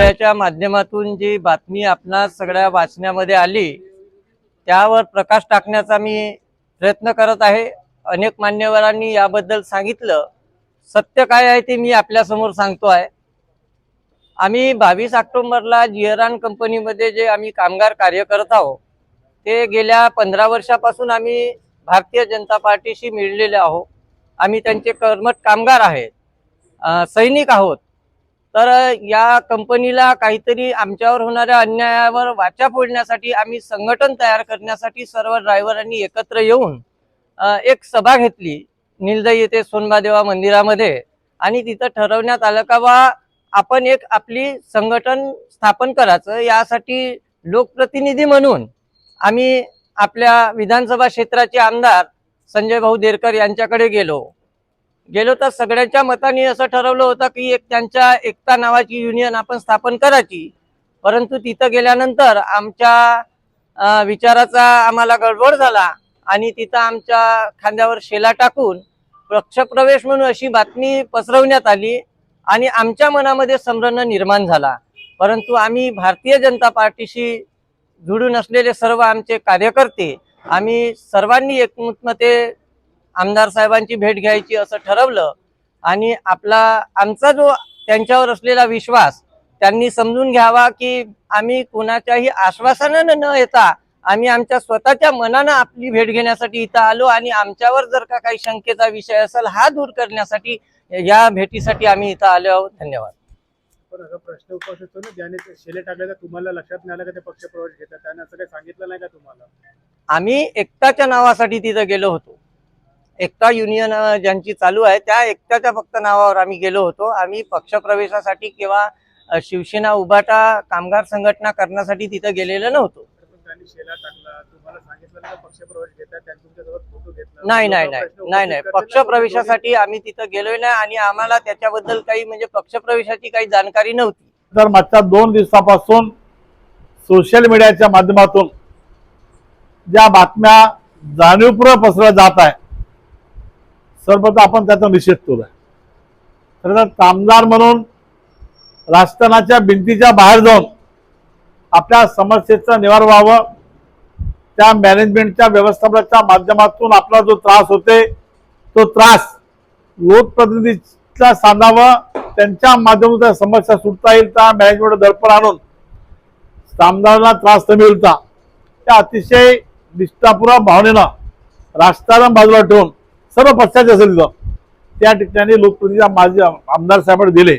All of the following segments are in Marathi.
मीडियाच्या माध्यमातून जी बातमी आपणा सगळ्या वाचण्यामध्ये आली त्यावर प्रकाश टाकण्याचा मी प्रयत्न करत आहे. अनेक मान्यवरांनी याबद्दल सांगितलं. सत्य काय आहे ते मी आपल्यासमोर सांगतो आहे. आम्ही बावीस ऑक्टोबरला जिअरान कंपनीमध्ये जे आम्ही कामगार कार्य करत आहोत ते गेल्या पंधरा वर्षापासून आम्ही भारतीय जनता पार्टीशी मिळलेले आहोत. आम्ही त्यांचे कर्मठ कामगार आहेत. सैनिक आहोत. तर या कंपनीला काहीतरी आमच्यावर होणाऱ्या अन्यायावर वाचा फोडण्यासाठी आम्ही संघटन तयार करण्यासाठी सर्व ड्रायव्हरांनी एकत्र येऊन एक सभा घेतली. निलदई येथे सोनबादेवा मंदिरामध्ये. आणि तिथं ठरवण्यात आलं का बा आपण एक आपली संघटन स्थापन करायचं. यासाठी लोकप्रतिनिधी म्हणून आम्ही आपल्या विधानसभा क्षेत्राचे आमदार संजय भाऊ देरकर यांच्याकडे गेलो. गेलो तर सगळ्यांच्या मताने असं ठरवलं होतं की एक त्यांच्या एकता नावाची युनियन आपण स्थापन करायची. परंतु तिथं गेल्यानंतर आमच्या विचाराचा आम्हाला गडबड झाला आणि तिथं आमच्या खांद्यावर शेला टाकून पक्षप्रवेश म्हणून अशी बातमी पसरवण्यात आली आणि आमच्या मनामध्ये संभ्रम निर्माण झाला. परंतु आम्ही भारतीय जनता पार्टीशी जुळून असलेले सर्व आमचे कार्यकर्ते आम्ही सर्वांनी एकमते आमदार साहेबांची भेट घ्यायची असं ठरवलं आणि आपला आमचा जो त्यांच्यावर असलेला विश्वास त्यांनी समजून घ्यावा की आम्ही कुणाच्याही आश्वासनानं न येता आम्ही आमच्या स्वतःच्या मनानं आपली भेट घेण्यासाठी इथं आलो आणि आमच्यावर जर का काही शंकेचा विषय असेल हा दूर करण्यासाठी या भेटीसाठी आम्ही इथं आलो आहोत. धन्यवाद. पण असा प्रश्न उपस्थित होतो ना ज्याने ते शेले टाकले तर तुम्हाला लक्षात नाही आलं का ते पक्षप्रवेश घेतात? त्याने असं काही सांगितलं नाही का तुम्हाला? आम्ही एकताच्या नावासाठी तिथं गेलो होतो. एकता युनियन ज्यांची चालू आहे त्या एकताच्या फक्त नावावर आम्ही गेलो होतो. आम्ही पक्षप्रवेशासाठी किंवा शिवसेना उभाटा कामगार संघटना करण्यासाठी तिथं गेलेलो नव्हतो. तर पण त्यांनी शेला टाकला. तुम्हाला सांगितलं नाही का पक्षप्रवेश घेतात त्यांनी तुमच्यासोबत फोटो घेतला. नाही नाही नाही पक्षप्रवेशासाठी आम्ही तिथं गेलोय नाही आणि आम्हाला त्याच्याबद्दल काही म्हणजे पक्षप्रवेशाची काही जाणकारी नव्हती. तर मागच्या दोन दिवसापासून सोशल मीडियाच्या माध्यमातून ज्या बातम्या जाणीवपूर्वक पसरल्या जात आहे सर्वप्रथम आपण त्याचा निषेध केला खरं तर कामगार म्हणून राजस्थानाच्या भिंतीच्या बाहेर जाऊन आपल्या समस्येचं निवार व्हावं त्या मॅनेजमेंटच्या व्यवस्थापनाच्या माध्यमातून आपला जो त्रास होते तो त्रास लोकप्रतिनिधीचा सांधावं त्यांच्या माध्यमातून त्या समस्या सुटता येईल त्या मॅनेजमेंट दडपण आणून कामदारांना त्रास कमी होता त्या अतिशय निष्ठापूर्वक भावनेनं राजकारण बाजूला ठेवून सर्व पक्षाचे असेल तिथं त्या ठिकाणी लोकप्रतिनिधी माझे आमदार साहेबांनी दिले.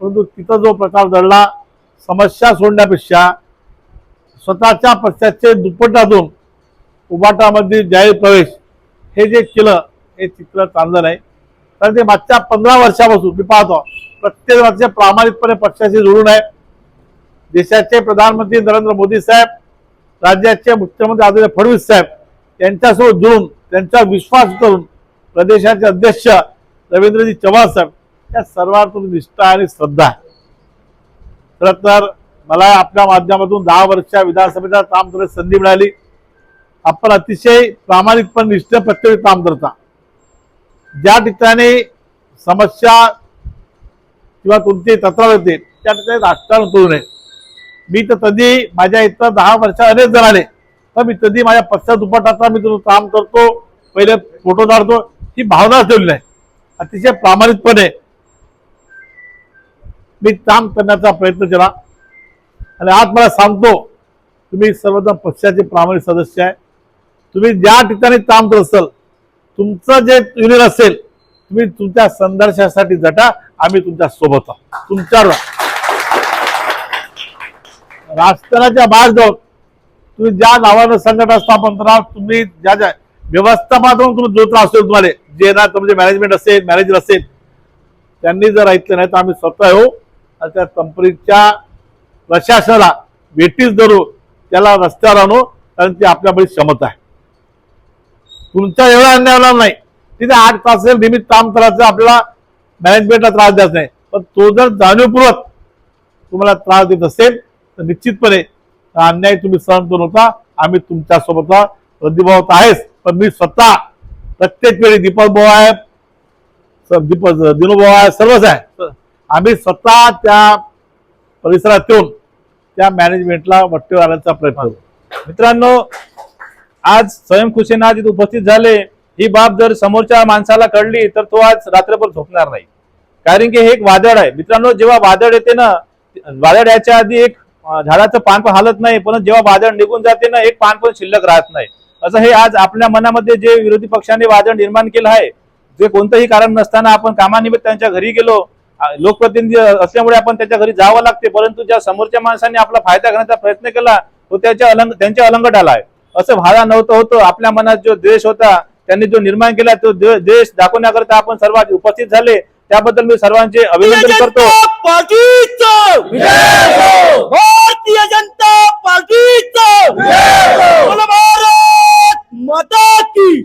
परंतु तिथं जो प्रकार घडला समस्या सोडण्यापेक्षा स्वतःच्या पक्षाचे दुप्पटातून उबाटामध्ये जाहीर प्रवेश हे जे केलं हे चित्र चांगलं नाही. कारण ते मागच्या पंधरा वर्षापासून मी पाहतो प्रत्येक वर्ष प्रामाणिकपणे पक्षाशी जोडून आहे. देशाचे प्रधानमंत्री नरेंद्र मोदी साहेब राज्याचे मुख्यमंत्री आदरणीय फडणवीस साहेब यांच्यासोबत जुळून त्यांचा विश्वास करून प्रदेशाचे अध्यक्ष रवींद्रजी चव्हाण साहेब या सर्वांतून निष्ठा आणि श्रद्धा आहे. खरं तर मला आपल्या माध्यमातून दहा वर्ष विधानसभेचा काम करण्याची संधी मिळाली. आपण अतिशय प्रामाणिकपणे निष्ठ प्रत्येक काम करता. ज्या ठिकाणी समस्या किंवा तुमची तक्रार येते त्या ठिकाणी राजकारण करू नये. मी तर कधी माझ्या इथं दहा वर्ष अनेक जण आले तर मी कधी माझ्या पक्षात दुपटाचा मी तुझं काम करतो पहिले फोटो काढतो ही भावना ठेवली नाही. अतिशय प्रामाणिकपणे मी काम करण्याचा प्रयत्न केला. आणि आज मला सांगतो तुम्ही सर्वजण पक्षाचे प्रामाणिक सदस्य आहे. तुम्ही ज्या ठिकाणी काम करत असाल तुमचं जे युनियन असेल तुम्ही तुमच्या संघर्षासाठी जटा आम्ही तुमच्यासोबत आहोत. तुमच्यावर राजकारणाच्या बाहेर जाऊन तुम्ही ज्या नावानं संघटना स्थापन करा तुम्ही ज्या ज्या व्यवस्थापनातून तुम्ही जो त्रास असेल तुम्हाला जे ना तुमचे म्हणजे मॅनेजमेंट असेल मॅनेजर असेल त्यांनी जर ऐकलं नाही तर आम्ही स्वतः येऊ आणि त्या कंपनीच्या प्रशासनाला वेटीस धरू त्याला रस्त्यावर आणू कारण ती आपल्यामध्ये क्षमता आहे. तुमचा एवढा अन्याय होणार नाही. तिथे आठ तास नियमित काम करायचं आपल्याला मॅनेजमेंटला त्रास द्यायचा नाही. पण तो जर जाणीवपूर्वक तुम्हाला त्रास देत असेल तर निश्चितपणे अन्याय तुम्ही सहन करू नका. आम्ही तुमच्यासोबत प्रतिभावत आहेच पण मी स्वतः प्रत्येक वेळी दीपक भाऊ आहे दीपक दिनूभाऊ आहे सर्वच आहे आम्ही स्वतः त्या परिसरात येऊन त्या मॅनेजमेंटला वट्टेवर आणण्याचा प्रयत्न करू. मित्रांनो आज स्वयं खुशेनाथ इथे उपस्थित झाले. ही बाब जर समोरच्या माणसाला कळली तर तो आज रात्रभर झोपणार नाही. कारण की हे एक वादळ आहे. मित्रांनो जेव्हा वादळ येते ना वादळ याच्या आधी एक झाडाचं पान पण हालत नाही पण जेव्हा वादळ निघून जाते ना एक पान पण शिल्लक राहत नाही. असं हे आज आपल्या मनामध्ये जे विरोधी पक्षाने वादळ निर्माण केलं आहे जे कोणतंही कारण नसताना आपण कामानिमित्त त्यांच्या घरी गेलो लोकप्रतिनिधी असल्यामुळे आपण त्याच्या घरी जावं लागते परंतु ज्या समोरच्या माणसाने आपला फायदा घेण्याचा प्रयत्न केला तो त्याच्या अलंग त्यांच्या अलंगट आला आहे. असं व्हायला नव्हतं होतं आपल्या मनात जो द्वेष होता त्यांनी जो निर्माण केला तो द्वे- द्वेष दाखवण्याकरता आपण सर्व उपस्थित झाले. त्याबद्दल मी सर्वांचे अभिनंदन करतो. भारतीय जनता पार्टीचं. भारत माता की